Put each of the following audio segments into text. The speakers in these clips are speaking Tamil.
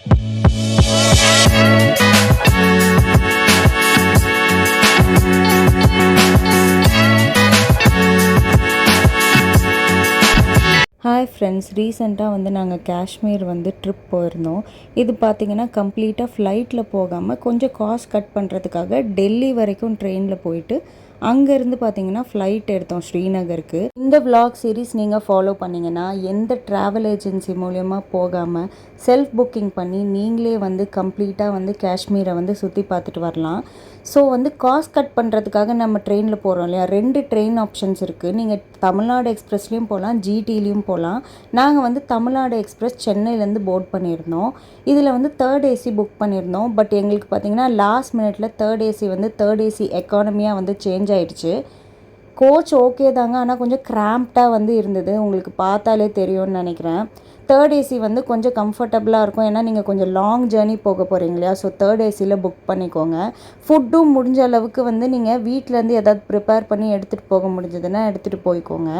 ஹாய் ஃப்ரெண்ட்ஸ் ரீசெண்டாக வந்து நாங்கள் காஷ்மீர் வந்து ட்ரிப் போயிருந்தோம். இது பார்த்திங்கன்னா கம்ப்ளீட்டாக ஃப்ளைட்டில் போகாமல் கொஞ்சம் காஸ்ட் கட் பண்ணுறதுக்காக டெல்லி வரைக்கும் ட்ரெயினில் போயிட்டு அங்கேருந்து பார்த்தீங்கன்னா ஃப்ளைட் எடுத்தோம் ஸ்ரீநகருக்கு. இந்த vlog சீரிஸ் நீங்கள் ஃபாலோ பண்ணிங்கன்னா எந்த ட்ராவல் ஏஜென்சி மூலயமா போகாமல் செல்ஃப் புக்கிங் பண்ணி நீங்களே வந்து கம்ப்ளீட்டாக வந்து காஷ்மீரை வந்து சுற்றி பார்த்துட்டு வரலாம். ஸோ வந்து காஸ்ட் கட் பண்ணுறதுக்காக நம்ம ட்ரெயினில் போகிறோம் இல்லையா? ரெண்டு ட்ரெயின் ஆப்ஷன்ஸ் இருக்குது நீங்கள் தமிழ்நாடு எக்ஸ்பிரஸ்லேயும் போகலாம் ஜிடிலையும் போகலாம் நாங்கள் வந்து தமிழ்நாடு எக்ஸ்பிரஸ் சென்னையிலேருந்து போர்ட் பண்ணியிருந்தோம். இதில் வந்து தேர்ட் ஏசி புக் பண்ணியிருந்தோம். பட் எங்களுக்கு பார்த்தீங்கன்னா லாஸ்ட் மினிட்ல தேர்ட் ஏசி வந்து தேர்ட் ஏசி எக்கானமியாக வந்து சேஞ்ச் ஆயிடுச்சு கோச் ஓகே தாங்க ஆனால் கொஞ்சம் கிராம்ப்டாக வந்து இருந்தது. உங்களுக்கு பார்த்தாலே தெரியும்னு நினைக்கிறேன். தேர்ட் ஏசி வந்து கொஞ்சம் கம்ஃபர்டபுளாக இருக்கும். ஏன்னா நீங்கள் கொஞ்சம் லாங் ஜேர்னி போக போகிறீங்க இல்லையா? ஸோ தேர்ட் ஏசியில் புக் பண்ணிக்கோங்க. ஃபுட்டும் முடிஞ்ச அளவுக்கு வந்து நீங்கள் வீட்டிலேருந்து எதாவது ப்ரிப்பேர் பண்ணி எடுத்துகிட்டு போக முடிஞ்சதுன்னா எடுத்துகிட்டு போய்க்கோங்க.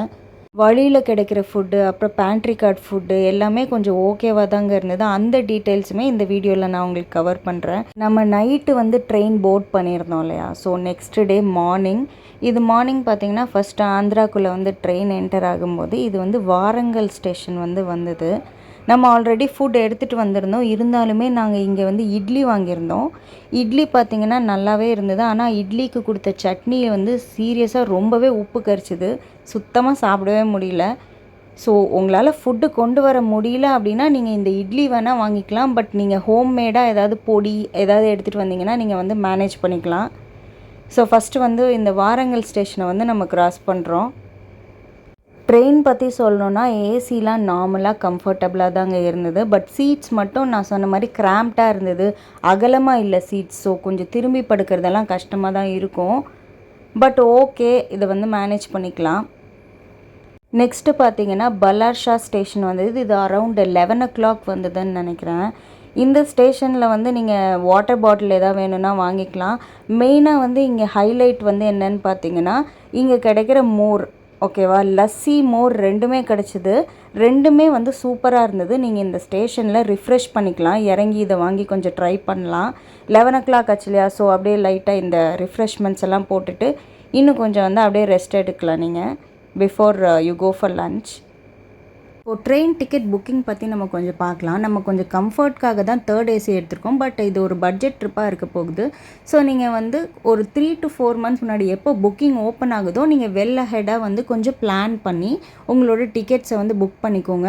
வழியில் கிடைக்கிற ஃபுட்டு அப்புறம் பேண்ட்ரி கார்ட் ஃபுட்டு எல்லாமே கொஞ்சம் ஓகேவாக தாங்க இருந்தது. அந்த டீட்டெயில்ஸுமே இந்த வீடியோவில் நான் உங்களுக்கு கவர் பண்ணுறேன் நம்ம நைட்டு வந்து ட்ரெயின் போர்ட் பண்ணியிருந்தோம் இல்லையா? ஸோ நெக்ஸ்ட் டே மார்னிங் இது மார்னிங் பார்த்தீங்கன்னா ஃபஸ்ட்டு ஆந்திராக்குள்ளே வந்து ட்ரெயின் என்டர் ஆகும்போது இது வந்து வாரங்கல் ஸ்டேஷன் வந்து வந்தது. நம்ம ஆல்ரெடி ஃபுட் எடுத்துகிட்டு வந்திருந்தோம். இருந்தாலுமே நாங்கள் இங்கே வந்து இட்லி வாங்கியிருந்தோம். இட்லி பார்த்திங்கன்னா நல்லாவே இருந்தது. ஆனால் இட்லிக்கு கொடுத்த சட்னியை வந்து சீரியஸாக ரொம்பவே உப்பு கரிச்சிது. சுத்தமாக சாப்பிடவே முடியல. ஸோ உங்களால் ஃபுட்டு கொண்டு வர முடியல அப்படின்னா நீங்கள் இந்த இட்லி வேணால் வாங்கிக்கலாம். பட் நீங்கள் ஹோம்மேடாக ஏதாவது பொடி ஏதாவது எடுத்துகிட்டு வந்தீங்கன்னா நீங்கள் வந்து மேனேஜ் பண்ணிக்கலாம். ஸோ ஃபஸ்ட்டு வந்து இந்த வாரங்கல் ஸ்டேஷனை வந்து நம்ம க்ராஸ் பண்ணுறோம் ட்ரெயின் பற்றி சொல்லணுன்னா ஏசிலாம் நார்மலாக கம்ஃபர்டபுளாக தாங்க இருந்தது. பட் சீட்ஸ் மட்டும் நான் சொன்ன மாதிரி கிராம்ப்டாக இருந்தது. அகலமாக இல்லை சீட்ஸ் ஸோ கொஞ்சம் திரும்பி படுக்கிறதெல்லாம் கஷ்டமாக தான் இருக்கும். பட் ஓகே இதை வந்து மேனேஜ் பண்ணிக்கலாம். நெக்ஸ்ட்டு பார்த்தீங்கன்னா பலார்ஷா ஸ்டேஷன் வந்தது. இது அரவுண்ட் லெவன் ஓ கிளாக் வந்ததுன்னு நினைக்கிறேன். இந்த ஸ்டேஷனில் வந்து நீங்கள் வாட்டர் பாட்டில் எதாவது வேணும்னா வாங்கிக்கலாம். மெயினாக வந்து இங்கே ஹைலைட் வந்து என்னன்னு பார்த்தீங்கன்னா இங்கே கிடைக்கிற மோர். ஓகேவா? லஸ்ஸி மோர் ரெண்டுமே கிடச்சிது. ரெண்டுமே வந்து சூப்பராக இருந்தது. நீங்கள் இந்த ஸ்டேஷனில் ரிஃப்ரெஷ் பண்ணிக்கலாம். இறங்கி இதை வாங்கி கொஞ்சம் ட்ரை பண்ணலாம். லெவன் ஓ கிளாக் ஆச்சு இல்லையா? ஸோ அப்படியே லைட்டாக இந்த ரிஃப்ரெஷ்மெண்ட்ஸ் எல்லாம் போட்டுட்டு இன்னும் கொஞ்சம் வந்து அப்படியே ரெஸ்ட் எடுக்கலாம் நீங்கள் before you go for lunch இப்போ ட்ரெயின் டிக்கெட் புக்கிங் பற்றி நம்ம கொஞ்சம் பார்க்கலாம். நம்ம கொஞ்சம் கம்ஃபர்ட்காக தான் தேர்ட் ஏசி எடுத்திருக்கோம். பட் இது ஒரு பட்ஜெட் ட்ரிப்பாக இருக்க போகுது. ஸோ நீங்கள் வந்து ஒரு த்ரீ டு ஃபோர் மந்த்ஸ் முன்னாடி எப்போ புக்கிங் ஓப்பன் ஆகுதோ நீங்கள் வெல் ஹெடாக வந்து கொஞ்சம் பிளான் பண்ணி உங்களோட டிக்கெட்ஸை வந்து புக் பண்ணிக்கோங்க.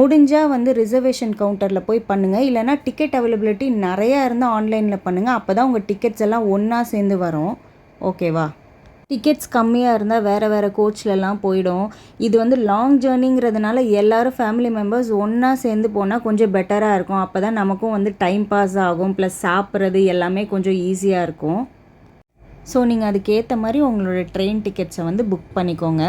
முடிஞ்சால் வந்து ரிசர்வேஷன் கவுண்டரில் போய் பண்ணுங்கள் இல்லைனா டிக்கெட் அவைலபிலிட்டி நிறையா இருந்தால் ஆன்லைனில் பண்ணுங்கள் அப்போ தான் உங்கள் டிக்கெட்ஸ் எல்லாம் ஒன்றா சேர்ந்து வரும். ஓகேவா டிக்கெட்ஸ் கம்மியாக இருந்தால் வேறு வேறு கோச்லலாம் போயிடும். இது வந்து லாங் ஜேர்னிங்கிறதுனால எல்லாரும் ஃபேமிலி மெம்பர்ஸ் ஒன்றா சேர்ந்து போனால் கொஞ்சம் பெட்டராக இருக்கும். அப்போ தான் நமக்கும் வந்து டைம் பாஸ் ஆகும். ப்ளஸ் சாப்பிட்றது எல்லாமே கொஞ்சம் ஈஸியாக இருக்கும். ஸோ நீங்கள் அதுக்கேற்ற மாதிரி உங்களோட ட்ரெயின் டிக்கெட்ஸை வந்து புக் பண்ணிக்கோங்க.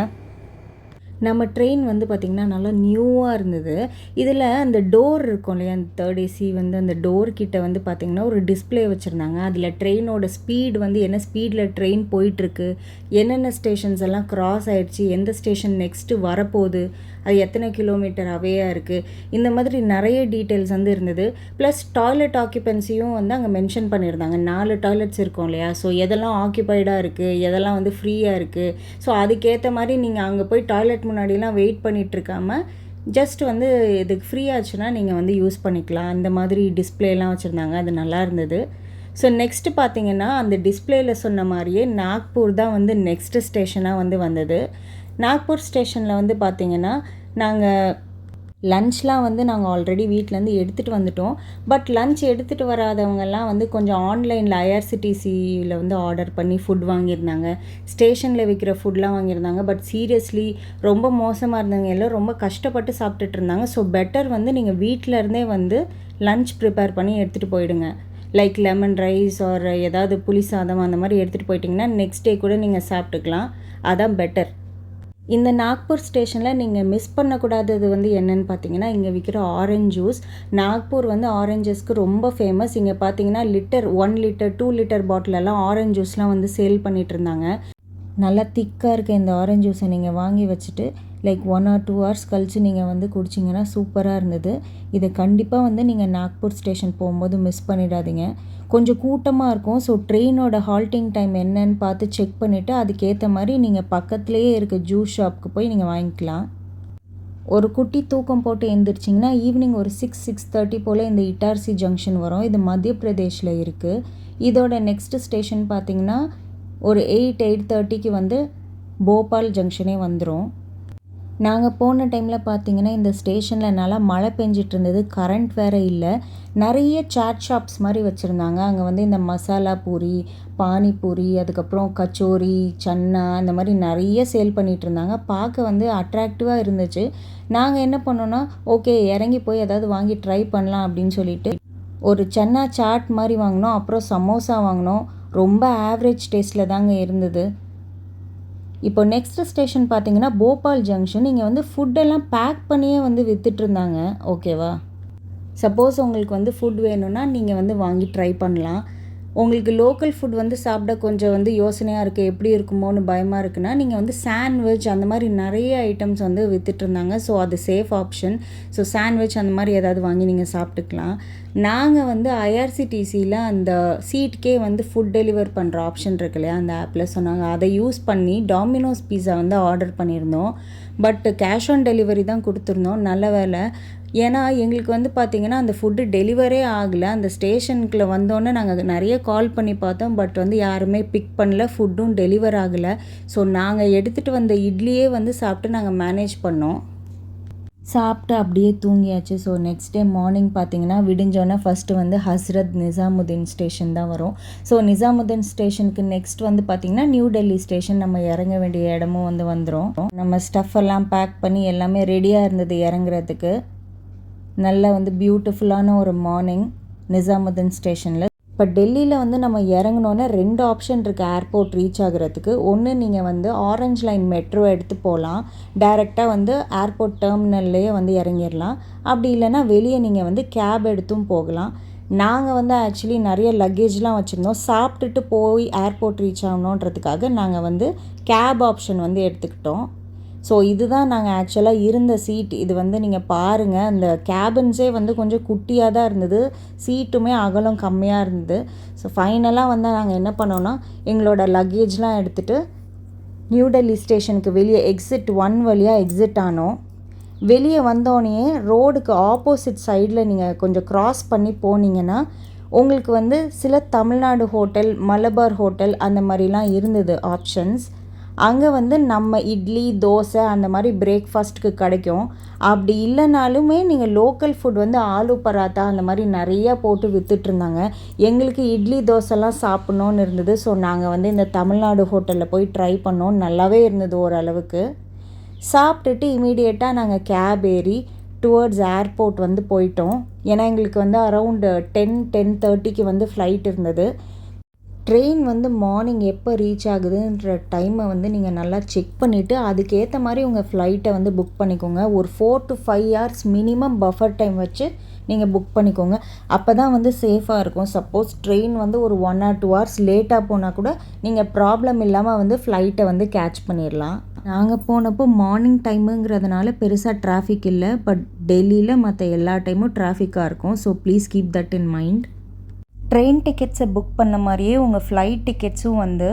நம்ம ட்ரெயின் வந்து பார்த்திங்கன்னா நல்லா நியூவாக இருந்தது. இதில் அந்த டோர் இருக்கும் இல்லையா அந்த தேர்ட் ஏசி வந்து அந்த டோர் கிட்ட வந்து பார்த்திங்கன்னா ஒரு டிஸ்ப்ளே வச்சுருந்தாங்க. அதில் ட்ரெயினோட ஸ்பீடு வந்து என்ன ஸ்பீடில் ட்ரெயின் போயிட்டுருக்கு என்னென்ன ஸ்டேஷன்ஸ் எல்லாம் க்ராஸ் ஆகிடுச்சு எந்த ஸ்டேஷன் நெக்ஸ்ட்டு வரப்போகுது அது எத்தனை கிலோமீட்டர் அவேயாக இருக்குது இந்த மாதிரி நிறைய டீட்டெயில்ஸ் வந்து இருந்தது. ப்ளஸ் டாய்லெட் ஆக்கியபென்சியும் வந்து அங்கே மென்ஷன் பண்ணியிருந்தாங்க. நாலு டாய்லெட்ஸ் இருக்கும் இல்லையா? ஸோ எதெல்லாம் ஆக்கியபைடாக இருக்குது எதெல்லாம் வந்து ஃப்ரீயாக இருக்குது ஸோ அதுக்கேற்ற மாதிரி நீங்கள் அங்கே போய் டாய்லெட் முன்னாடிலாம் வெயிட் பண்ணிகிட்ருக்காம ஜஸ்ட் வந்து இதுக்கு ஃப்ரீ ஆச்சுன்னா நீங்கள் வந்து யூஸ் பண்ணிக்கலாம். அந்த மாதிரி டிஸ்பிளேலாம் வச்சுருந்தாங்க. அது நல்லா இருந்தது. ஸோ நெக்ஸ்ட்டு பார்த்தீங்கன்னா அந்த டிஸ்பிளேயில் சொன்ன மாதிரியே நாக்பூர் தான் வந்து நெக்ஸ்ட்டு ஸ்டேஷனாக வந்து வந்தது. நாக்பூர் ஸ்டேஷனில் வந்து பார்த்தீங்கன்னா நாங்கள் லன்ச்லாம் வந்து நாங்கள் ஆல்ரெடி வீட்டிலேருந்து எடுத்துகிட்டு வந்துட்டோம். பட் லன்ச் எடுத்துகிட்டு வராதவங்கெல்லாம் வந்து கொஞ்சம் ஆன்லைனில் ஐஆர்சிடிசியில் வந்து ஆர்டர் பண்ணி ஃபுட் வாங்கியிருந்தாங்க. ஸ்டேஷனில் விற்கிற ஃபுட்லாம் வாங்கியிருந்தாங்க. பட் சீரியஸ்லி ரொம்ப மோசமாக இருந்தவங்க எல்லாம் ரொம்ப கஷ்டப்பட்டு சாப்பிட்டுட்டு இருந்தாங்க. ஸோ பெட்டர் வந்து நீங்கள் வீட்டிலருந்தே வந்து லன்ச் ப்ரிப்பேர் பண்ணி எடுத்துகிட்டு போயிடுங்க. லைக் லெமன் ரைஸ் ஆர் ஏதாவது புளி சாதம் அந்த மாதிரி எடுத்துகிட்டு போயிட்டிங்கன்னா நெக்ஸ்ட் டே கூட நீங்கள் சாப்பிட்டுக்கலாம். அதான் பெட்டர் இந்த நாக்பூர் ஸ்டேஷனில் நீங்கள் மிஸ் பண்ணக்கூடாதது வந்து என்னென்னு பார்த்தீங்கன்னா இங்கே விற்கிற ஆரஞ்ச் ஜூஸ் நாக்பூர் வந்து ஆரஞ்சஸ்க்கு ரொம்ப ஃபேமஸ் இங்கே பார்த்தீங்கன்னா litre one litre two litre பாட்டிலெல்லாம் orange ஜூஸ்லாம் வந்து சேல் பண்ணிகிட்டு இருந்தாங்க. நல்லா திக்காக இருக்க இந்த ஆரஞ்ச் ஜூஸை நீங்கள் வாங்கி வச்சுட்டு like one or two hours கழித்து நீங்கள் வந்து குடிச்சிங்கன்னா சூப்பராக இருந்தது. இதை கண்டிப்பாக வந்து நீங்கள் நாக்பூர் ஸ்டேஷன் போகும்போது மிஸ் பண்ணிடாதீங்க. கொஞ்சம் கூட்டமாக இருக்கும். ஸோ ட்ரெயினோட ஹால்ட்டிங் டைம் என்னன்னு பார்த்து செக் பண்ணிவிட்டு அதுக்கேற்ற மாதிரி நீங்கள் பக்கத்துலேயே இருக்க ஜூஸ் ஷாப்புக்கு போய் நீங்கள் வாங்கிக்கலாம். ஒரு குட்டி தூக்கம் போட்டு எழுந்திரிச்சிங்கன்னா ஈவினிங் ஒரு சிக்ஸ் சிக்ஸ் தேர்ட்டி போல் இந்த இட்டார்சி ஜங்ஷன் வரும். இது மத்திய பிரதேஷில் இருக்குது இதோட நெக்ஸ்ட் ஸ்டேஷன் பார்த்தீங்கன்னா ஒரு எயிட் எயிட் தேர்ட்டிக்கு வந்து போபால் ஜங்ஷனே வந்துடும் நாங்கள் போன டைமில் பார்த்தீங்கன்னா இந்த ஸ்டேஷனில் நல்லா மழை பெஞ்சிட்டு இருந்தது கரண்ட் வேறு இல்லை. நிறைய சாட் ஷாப்ஸ் மாதிரி வச்சுருந்தாங்க. அங்கே வந்து இந்த மசாலா பூரி பானிபூரி அதுக்கப்புறம் கச்சோரி சன்னா இந்த மாதிரி நிறைய சேல் பண்ணிகிட்டு இருந்தாங்க பார்க்க வந்து அட்ராக்டிவாக இருந்துச்சு. நாங்கள் என்ன பண்ணோன்னா ஓகே இறங்கி போய் ஏதாவது வாங்கி ட்ரை பண்ணலாம் அப்படின்னு சொல்லிட்டு ஒரு சன்னா சாட் மாதிரி வாங்கினோம். அப்புறம் சமோசா வாங்கினோம். ரொம்ப ஆவரேஜ் டேஸ்ட்டில் தாங்க இருந்தது. இப்போ நெக்ஸ்ட் ஸ்டேஷன் பார்த்தீங்கன்னா போபால் ஜங்ஷன் இங்கே வந்து ஃபுட்டெல்லாம் பேக் பண்ணியே வந்து விற்றுட்ருந்தாங்க ஓகேவா சப்போஸ் உங்களுக்கு வந்து ஃபுட் வேணும்னா நீங்கள் வந்து வாங்கி ட்ரை பண்ணலாம். உங்களுக்கு லோக்கல் ஃபுட் வந்து சாப்பிட கொஞ்சம் வந்து யோசனையாக இருக்குது எப்படி இருக்குமோன்னு பயமாக இருக்குன்னா நீங்கள் வந்து சாண்ட்விச் அந்த மாதிரி நிறைய ஐட்டம்ஸ் வந்து விற்றுட்ருந்தாங்க ஸோ அது சேஃப் ஆப்ஷன் ஸோ சாண்ட்விச் அந்த மாதிரி ஏதாவது வாங்கி நீங்கள் சாப்பிட்டுக்கலாம். நாங்கள் வந்து ஐஆர்சிடிசியில் அந்த சீட்டுக்கே வந்து ஃபுட் டெலிவர் பண்ணுற ஆப்ஷன் இருக்கு இல்லையா அந்த ஆப்பில் சொன்னாங்க. அதை யூஸ் பண்ணி டாமினோஸ் பீஸா வந்து ஆர்டர் பண்ணியிருந்தோம். பட் கேஷ் ஆன் டெலிவரி தான் கொடுத்துருந்தோம். நல்ல வேலை. ஏன்னா எங்களுக்கு வந்து பார்த்திங்கன்னா அந்த ஃபுட்டு டெலிவரே ஆகலை. அந்த ஸ்டேஷனுக்குள்ளே வந்தோன்னே நாங்கள் நிறைய கால் பண்ணி பார்த்தோம். பட் வந்து யாருமே பிக் பண்ணல. ஃபுட்டும் டெலிவர் ஆகலை. ஸோ நாங்கள் எடுத்துகிட்டு வந்த இட்லியே வந்து சாப்பிட்டு நாங்கள் மேனேஜ் பண்ணோம். சாப்பிட்டு அப்படியே தூங்கியாச்சு. ஸோ நெக்ஸ்ட் டே மார்னிங் பார்த்தீங்கன்னா விடிஞ்சோன்னே ஃபஸ்ட்டு வந்து ஹஸ்ரத் நிசாமுதீன் ஸ்டேஷன் தான் வரும். ஸோ நிசாமுதீன் ஸ்டேஷனுக்கு நெக்ஸ்ட் வந்து பார்த்திங்கன்னா நியூ டெல்லி ஸ்டேஷன் நம்ம இறங்க வேண்டிய இடமும் வந்து வந்துடும் நம்ம ஸ்டஃப் எல்லாம் பேக் பண்ணி எல்லாமே ரெடியாக இருந்தது இறங்குறதுக்கு. நல்ல வந்து பியூட்டிஃபுல்லான ஒரு மார்னிங் நிசாமுதீன் ஸ்டேஷனில். இப்போ டெல்லியில் வந்து நம்ம இறங்கினோன்னே ரெண்டு ஆப்ஷன் இருக்குது ஏர்போர்ட் ரீச் ஆகுறதுக்கு. ஒன்று நீங்கள் வந்து ஆரஞ்ச் லைன் மெட்ரோ எடுத்து போகலாம் டைரெக்டாக வந்து ஏர்போர்ட் டெர்மினல்லையே வந்து இறங்கிடலாம் அப்படி இல்லைன்னா வெளியே நீங்கள் வந்து கேப் எடுத்தும் போகலாம். நாங்கள் வந்து ஆக்சுவலி நிறைய லக்கேஜ்லாம் வச்சுருந்தோம். சாப்பிட்டுட்டு போய் ஏர்போர்ட் ரீச் ஆகணுன்றதுக்காக நாங்கள் வந்து கேப் ஆப்ஷன் வந்து எடுத்துக்கிட்டோம். ஸோ இதுதான் நாங்கள் ஆக்சுவலாக இருந்த சீட் இது வந்து நீங்கள் பாருங்கள் அந்த கேபின்ஸே வந்து கொஞ்சம் குட்டியாக தான் இருந்தது. சீட்டுமே அகலம் கம்மியாக இருந்தது. ஸோ ஃபைனலாக வந்து நாங்கள் என்ன பண்ணோன்னா எங்களோட லக்கேஜ்லாம் எடுத்துகிட்டு நியூ டெல்லி ஸ்டேஷனுக்கு வெளியே எக்ஸிட் ஒன் வழியாக எக்ஸிட் ஆனோம். வெளியே வந்தோடனே ரோடுக்கு ஆப்போசிட் சைடில் நீங்கள் கொஞ்சம் க்ராஸ் பண்ணி போனீங்கன்னா உங்களுக்கு வந்து சில தமிழ்நாடு ஹோட்டல் மலபார் ஹோட்டல் அந்த மாதிரிலாம் இருந்தது ஆப்ஷன்ஸ் அங்கே வந்து நம்ம இட்லி தோசை அந்த மாதிரி பிரேக்ஃபாஸ்ட்டுக்கு கிடைக்கும். அப்படி இல்லைனாலுமே நீங்கள் லோக்கல் ஃபுட் வந்து ஆலு பராத்தா அந்த மாதிரி நிறையா போட்டு விற்றுட்ருந்தாங்க எங்களுக்கு இட்லி தோசைலாம் சாப்பிட்ணுன்னு இருந்தது. ஸோ நாங்கள் வந்து இந்த தமிழ்நாடு ஹோட்டலில் போய் ட்ரை பண்ணோம். நல்லாவே இருந்தது ஓரளவுக்கு. சாப்பிட்டுட்டு இமீடியட்டாக நாங்கள் கேப் ஏறி டுவர்ட்ஸ் ஏர்போர்ட் வந்து போயிட்டோம். ஏன்னா எங்களுக்கு வந்து அரவுண்டு டென் டென் தேர்ட்டிக்கு வந்து ஃப்ளைட் இருந்தது. ட்ரெயின் வந்து மார்னிங் எப்போ ரீச் ஆகுதுன்ற டைமை வந்து நீங்கள் நல்லா செக் பண்ணிவிட்டு அதுக்கேற்ற மாதிரி உங்கள் ஃப்ளைட்டை வந்து புக் பண்ணிக்கோங்க. ஒரு four to five hours minimum buffer time வச்சு நீங்கள் புக் பண்ணிக்கோங்க. அப்போ தான் வந்து சேஃபாக இருக்கும். சப்போஸ் ட்ரெயின் வந்து ஒரு ஒன் ஆர் டூ ஹவர்ஸ் லேட்டாக போனால் கூட நீங்கள் ப்ராப்ளம் இல்லாமல் வந்து ஃப்ளைட்டை வந்து கேட்ச் பண்ணிடலாம் நாங்கள் போனப்போ மார்னிங் டைமுங்கிறதுனால பெருசாக டிராஃபிக் இல்லை பட் டெல்லியில் மற்ற எல்லா டைமும் டிராஃபிக்காக இருக்கும். So please keep that in mind train டிக்கெட்ஸை book பண்ண மாதிரியே உங்கள் ஃப்ளைட் டிக்கெட்ஸும் வந்து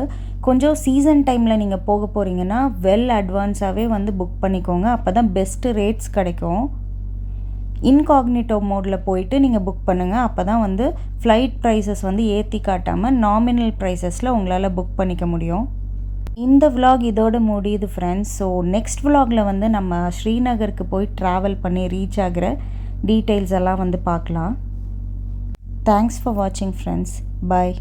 கொஞ்சம் சீசன் டைமில் நீங்கள் போக போகிறீங்கன்னா வெல் அட்வான்ஸாகவே வந்து புக் பண்ணிக்கோங்க. அப்போ தான் பெஸ்ட்டு ரேட்ஸ் கிடைக்கும். இன்காக்னிட்டோ மோடில் போயிட்டு நீங்கள் புக் பண்ணுங்கள் அப்போ தான் வந்து ஃப்ளைட் ப்ரைஸஸ் வந்து ஏற்றி காட்டாமல் நாமினல் ப்ரைஸஸில் உங்களால் புக் பண்ணிக்க முடியும். இந்த விலாக் இதோட முடியுது ஃப்ரெண்ட்ஸ் ஸோ நெக்ஸ்ட் விலாகில் வந்து நம்ம ஸ்ரீநகருக்கு போய் ட்ராவல் பண்ணி ரீச் ஆகிற டீட்டெயில்ஸ் எல்லாம் வந்து பார்க்கலாம். Thanks for watching friends. Bye.